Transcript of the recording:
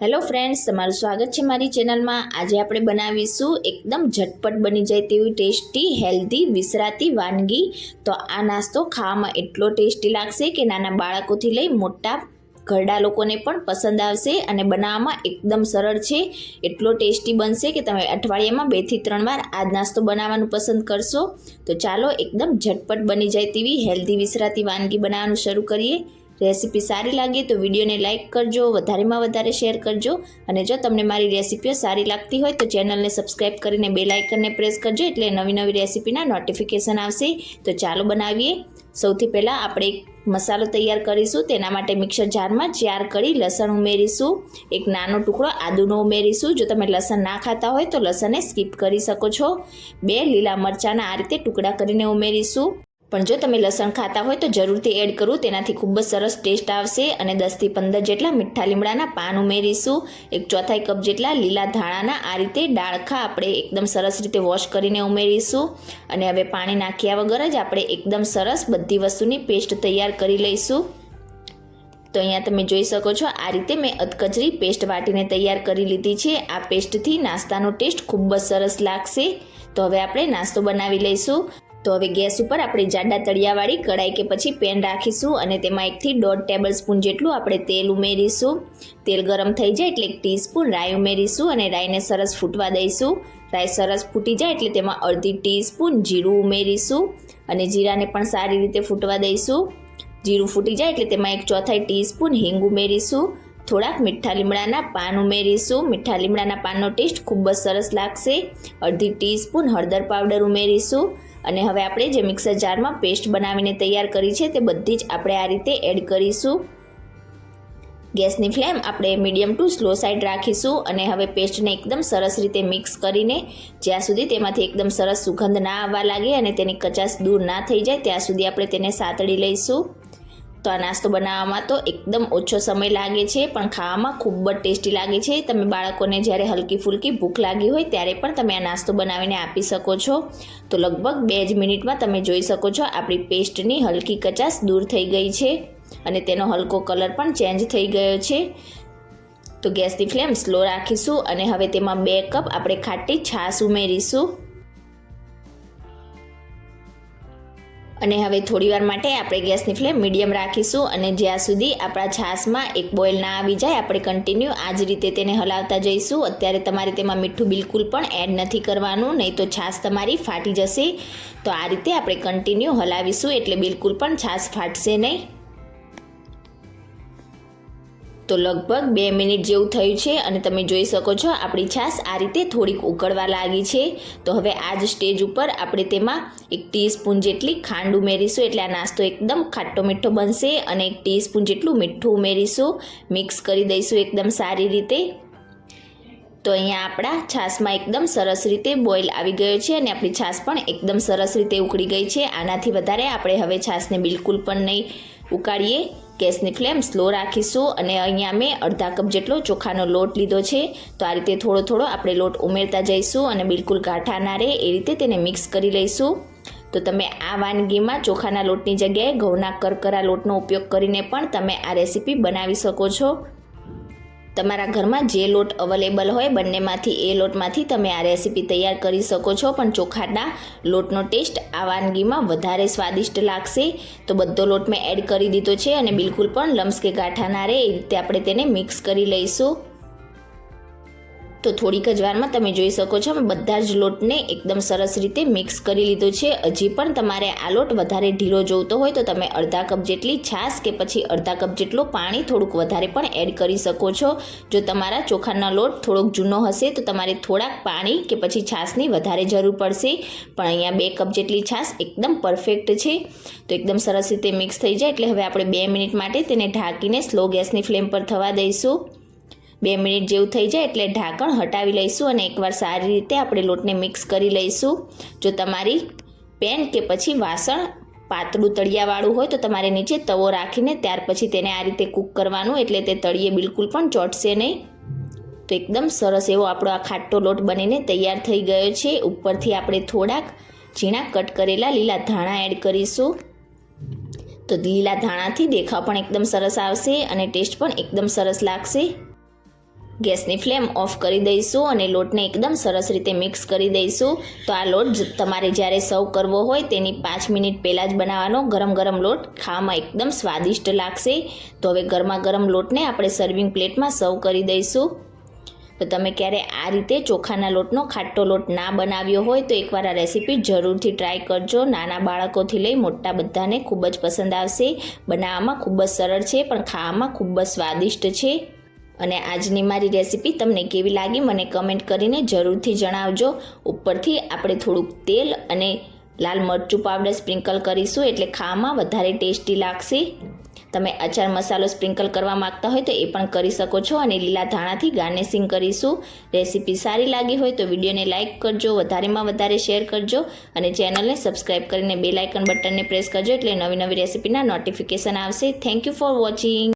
Hello friends તમારું સ્વાગત છે મારી ચેનલમાં. આજે આપણે બનાવીશું એકદમ ઝટપટ બની જાય તેવી ટેસ્ટી હેલ્ધી વિસરાતી વાનગી. તો આ નાસ્તો ખાવામાં એટલો ટેસ્ટી લાગશે કે નાના બાળકોથી લઈ મોટા ઘરડા લોકોને પણ પસંદ આવશે અને બનાવવામાં એકદમ સરળ છે. એટલો ટેસ્ટી બનશે કે તમે અઠવાડિયામાં બેથી ત્રણ વાર આ નાસ્તો બનાવવાનું પસંદ કરશો. તો ચાલો એકદમ ઝટપટ બની જાય તેવી હેલ્ધી વિસરાતી વાનગી બનાવવાનું શરૂ કરીએ. રેસીપી સારી લાગે તો વિડીયોને લાઇક કરજો, વધારેમાં વધારે શેર કરજો અને જો તમને મારી રેસીપીઓ સારી લાગતી હોય તો ચેનલને સબસ્ક્રાઈબ કરીને બે લાઇકનને પ્રેસ કરજો એટલે નવી નવી રેસીપીના નોટિફિકેશન આવશે. તો ચાલો બનાવીએ. સૌથી પહેલાં આપણે એક મસાલો તૈયાર કરીશું. તેના માટે મિક્સર જારમાં ચાર કરી લસણ ઉમેરીશું. એક નાનો ટુકડો આદુનો ઉમેરીશું. જો તમે લસણ ના ખાતા હોય તો લસણને સ્કીપ કરી શકો છો. બે લીલા મરચાંના આ રીતે ટુકડા કરીને ઉમેરીશું. પણ જો તમે લસણ ખાતા હોય તો જરૂરથી એડ કરવું તેનાથી ખૂબ જ સરસ ટેસ્ટ આવશે અને દસથી પંદર જેટલા મીઠા લીમડાના પાન ઉમેરીશું. એક ચોથાઈ કપ જેટલા લીલા ધાણાના આ રીતે ડાળખા આપણે એકદમ સરસ રીતે વોશ કરીને ઉમેરીશું. અને હવે પાણી નાખ્યા વગર જ આપણે એકદમ સરસ બધી વસ્તુની પેસ્ટ તૈયાર કરી લઈશું. તો અહીંયા તમે જોઈ શકો છો, આ રીતે મેં અધકચરી પેસ્ટ વાટીને તૈયાર કરી લીધી છે. આ પેસ્ટથી નાસ્તાનો ટેસ્ટ ખૂબ જ સરસ લાગશે. તો હવે આપણે નાસ્તો બનાવી લઈશું. તો હવે ગેસ ઉપર આપણે જાડા તળિયાવાળી કઢાઈ કે પછી પેન રાખીશું અને તેમાં એકથી દોઢ ટેબલ સ્પૂન જેટલું આપણે તેલ ઉમેરીશું. તેલ ગરમ થઈ જાય એટલે એક ટીસ્પૂન રાઈ ઉમેરીશું અને રાઈને સરસ ફૂટવા દઈશું. રાઈ સરસ ફૂટી જાય એટલે તેમાં અડધી ટીસ્પૂન જીરું ઉમેરીશું અને જીરાને પણ સારી રીતે ફૂટવા દઈશું. જીરું ફૂટી જાય એટલે તેમાં એક ચોથાઈ ટીસ્પૂન હિંગ ઉમેરીશું. થોડાક મીઠા લીમડાના પાન ઉમેરીશું. મીઠા લીમડાના પાનનો ટેસ્ટ ખૂબ જ સરસ લાગશે. અડધી ટીસ્પૂન હળદર પાવડર ઉમેરીશું. અને હવે આપણે જે મિક્સર જારમાં પેસ્ટ બનાવીને તૈયાર કરી છે તે બધી જ આપણે આ રીતે એડ કરીશું. ગેસની ફ્લેમ આપણે મીડિયમ ટુ સ્લો સાઈડ રાખીશું અને હવે પેસ્ટને એકદમ સરસ રીતે મિક્સ કરીને જ્યાં સુધી તેમાંથી એકદમ સરસ સુગંધ ના આવવા લાગે અને તેની કચાશ દૂર ના થઈ જાય, ત્યાં સુધી આપણે તેને સાતળી લઈશું. તો આ નાસ્તો બનાવવામાં તો એકદમ ઓછો સમય લાગે છે, પણ ખાવામાં ખૂબ જ ટેસ્ટી લાગે છે. તમે બાળકોને જ્યારે હલકી ફૂલકી ભૂખ લાગી હોય ત્યારે પણ તમે આ નાસ્તો બનાવીને આપી શકો છો. તો લગભગ બે જ મિનિટમાં તમે જોઈ શકો છો, આપણી પેસ્ટની હલકી કચાશ દૂર થઈ ગઈ છે અને તેનો હલકો કલર પણ ચેન્જ થઈ ગયો છે. તો ગેસની ફ્લેમ સ્લો રાખીશું અને હવે તેમાં બે કપ આપણે ખાટી છાશ ઉમેરીશું. અને હવે થોડીવાર માટે આપણે ગેસની ફ્લેમ મીડિયમ રાખીશું અને જ્યાં સુધી આપણા છાશમાં એક બોઇલ ના આવી જાય, આપણે કન્ટિન્યુ આ જ રીતે તેને હલાવતા જઈશું. અત્યારે તમારે તેમાં મીઠું બિલકુલ પણ એડ નથી કરવાનું, નહીં તો છાશ તમારી ફાટી જશે. તો આ રીતે આપણે કન્ટિન્યુ હલાવીશું એટલે બિલકુલ પણ છાશ ફાટશે નહીં. તો લગભગ બે મિનિટ જેવું થયું છે અને તમે જોઈ શકો છો આપણી છાશ આ રીતે થોડીક ઉકળવા લાગી છે. તો હવે આ જ સ્ટેજ ઉપર આપણે તેમાં એક ટીસ્પૂન જેટલી ખાંડ ઉમેરીશું. એટલે આ નાસ્તો એકદમ ખાટો મીઠો બનશે અને એક ટીસ્પૂન જેટલું મીઠું ઉમેરીશું. મિક્સ કરી દઈશું એકદમ સારી રીતે. તો અહીંયા આપણા છાશમાં એકદમ સરસ રીતે બોઇલ આવી ગયો છે અને આપણી છાશ પણ એકદમ સરસ રીતે ઉકળી ગઈ છે. આનાથી વધારે આપણે હવે છાશને બિલકુલ પણ નહીં ઉકાળીએ. ગેસની ફ્લેમ સ્લો રાખીશું અને અહીંયા મેં અડધા કપ જેટલો ચોખાનો લોટ લીધો છે. તો આ રીતે થોડો થોડો આપણે લોટ ઉમેરતા જઈશું અને બિલકુલ ગાંઠા ના રહે એ રીતે તેને મિક્સ કરી લઈશું. તો તમે આ વાનગીમાં ચોખાના લોટની જગ્યાએ ઘઉંના કરકરા લોટનો ઉપયોગ કરીને પણ તમે આ રેસીપી બનાવી શકો છો. તમારા ઘરમાં જે લોટ અવેલેબલ હોય બંનેમાંથી, એ લોટમાંથી તમે આ રેસીપી તૈયાર કરી શકો છો. પણ ચોખાના લોટનો ટેસ્ટ આ વાનગીમાં વધારે સ્વાદિષ્ટ લાગશે. તો બધો લોટ મેં એડ કરી દીધો છે અને બિલકુલ પણ લમ્સ કે ગાંઠા ના રહે. એ રીતે આપણે તેને મિક્સ કરી લઈશું. તો થોડીક જ વારમાં તમે જોઈ શકો છો બધા જ લોટને એકદમ સરસ રીતે મિક્સ કરી લીધો છે. હજી પણ તમારે આ લોટ વધારે ઢીલો જોઈતો હોય તો તમે અડધા કપ જેટલી છાશ કે પછી અડધા કપ જેટલું પાણી થોડુંક વધારે પણ એડ કરી શકો છો. જો તમારા ચોખાનો લોટ થોડોક જૂનો હશે તો તમારે થોડાક પાણી કે પછી છાશની વધારે જરૂર પડશે. પણ અહીંયા બે કપ જેટલી છાશ એકદમ પરફેક્ટ છે. તો એકદમ સરસ રીતે મિક્સ થઈ જાય એટલે હવે આપણે બે મિનિટ માટે તેને ઢાંકીને સ્લો ગેસની ફ્લેમ પર થવા દઈશું. બે મિનિટ જેવું થઈ જાય એટલે ઢાંકણ હટાવી લઈશું અને એકવાર સારી રીતે આપણે લોટને મિક્સ કરી લઈશું. જો તમારી પેન કે પછી વાસણ પાતળું તળિયાવાળું હોય તો તમારે નીચે તવો રાખીને ત્યાર પછી તેને આ રીતે કૂક કરવાનું એટલે તે તળિયે બિલકુલ પણ ચોટશે નહીં. તો એકદમ સરસ એવો આપણો આ ખાટો લોટ બનીને તૈયાર થઈ ગયો છે. ઉપરથી આપણે થોડાક ઝીણા કટ કરેલા લીલા ધાણા એડ કરીશું. તો લીલા ધાણાથી દેખાવ પણ એકદમ સરસ આવશે અને ટેસ્ટ પણ એકદમ સરસ લાગશે. ગેસની ફ્લેમ ઓફ કરી દઈશું અને લોટને એકદમ સરસ રીતે મિક્સ કરી દઈશું. તો આ લોટ તમારે જ્યારે સર્વ કરવો હોય તેની પાંચ મિનિટ પહેલાં જ બનાવવાનો. ગરમ ગરમ લોટ ખાવામાં એકદમ સ્વાદિષ્ટ લાગશે. તો હવે ગરમા ગરમ લોટને આપણે સર્વિંગ પ્લેટમાં સર્વ કરી દઈશું. તો તમે ક્યારે આ રીતે ચોખાના લોટનો ખાટો લોટ ના બનાવ્યો હોય તો એકવાર આ રેસીપી જરૂરથી ટ્રાય કરજો. નાના બાળકોથી લઈ મોટા બધાને ખૂબ જ પસંદ આવશે. બનાવવામાં ખૂબ જ સરળ છે, પણ ખાવામાં ખૂબ જ સ્વાદિષ્ટ છે. અને આજની મારી રેસીપી તમને કેવી લાગી મને કમેન્ટ કરીને જરૂરથી જણાવજો. ઉપરથી આપણે થોડુંક તેલ અને લાલ મરચું પાવડર સ્પ્રિંકલ કરીશું એટલે ખાવામાં વધારે ટેસ્ટી લાગશે. તમે અચાર મસાલો સ્પ્રિંકલ કરવા માંગતા હોય તો એ પણ કરી શકો છો અને લીલા ધાણાથી ગાર્નિશિંગ કરીશું. રેસીપી સારી લાગી હોય તો વિડીયોને લાઇક કરજો, વધારેમાં વધારે શેર કરજો અને ચેનલને સબસ્ક્રાઇબ કરીને બેલ આઇકન બટનને પ્રેસ કરજો એટલે નવી નવી રેસીપીના નોટિફિકેશન આવશે. Thank you for watching